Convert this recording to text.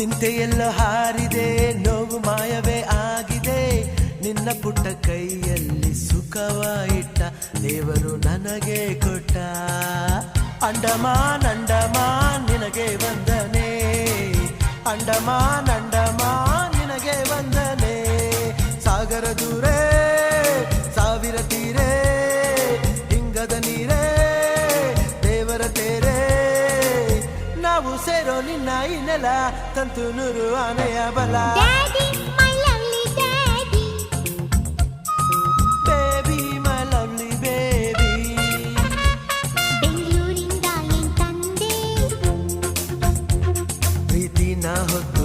ಚಿಂತೆಯೆಲ್ಲ ಹಾರಿದೆ, ನೋವು ಮಾಯವೇ ಆಗಿದೆ. ನಿನ್ನ ಪುಟ್ಟ ಕೈಯಲ್ಲಿ ಸುಖವ ಇಟ್ಟ ದೇವರು ನನಗೆ ಕೊಟ್ಟ. ಅಂಡಮಾನ್ ಅಂಡಮಾನ್, ನಿನಗೆ ವಂದನೆ. ಅಂಡಮಾನ್ ಅಂಡಮಾನ್, ನಿನಗೆ ವಂದನೆ. ಸಾಗರ ದೂರೇ usero ನಿನ್ನ ಈ ನೆಲ ತಂತು ನೂರು ಆನೆಯ ಬಲ ಹೊತ್ತು